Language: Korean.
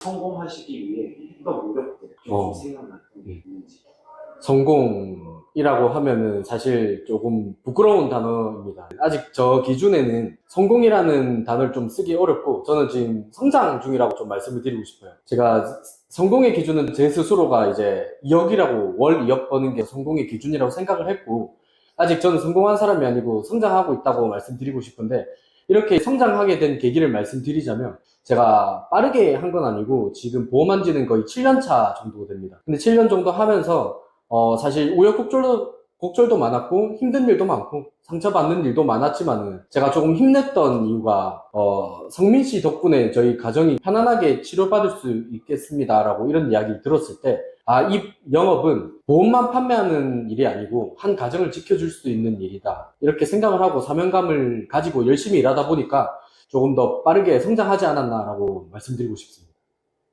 성공하시기 위해 했던 노력들 좀 어. 생각났던 게 있는지. 성공이라고 하면은 사실 조금 부끄러운 단어입니다. 아직 저 기준에는 성공이라는 단어를 좀 쓰기 어렵고 저는 지금 성장 중이라고 좀 말씀을 드리고 싶어요. 제가 성공의 기준은 제 스스로가 이제 2억이라고 월 2억 버는 게 성공의 기준이라고 생각을 했고 아직 저는 성공한 사람이 아니고 성장하고 있다고 말씀드리고 싶은데 이렇게 성장하게 된 계기를 말씀드리자면 제가 빠르게 한 건 아니고 지금 보험한 지는 거의 7년 차 정도 됩니다. 근데 7년 정도 하면서 어, 사실 우여곡절도, 곡절도 많았고, 힘든 일도 많고, 상처받는 일도 많았지만은, 제가 조금 힘냈던 이유가, 어, 성민 씨 덕분에 저희 가정이 편안하게 치료받을 수 있겠습니다라고 이런 이야기를 들었을 때, 아, 이 영업은 보험만 판매하는 일이 아니고, 한 가정을 지켜줄 수 있는 일이다. 이렇게 생각을 하고 사명감을 가지고 열심히 일하다 보니까, 조금 더 빠르게 성장하지 않았나라고 말씀드리고 싶습니다.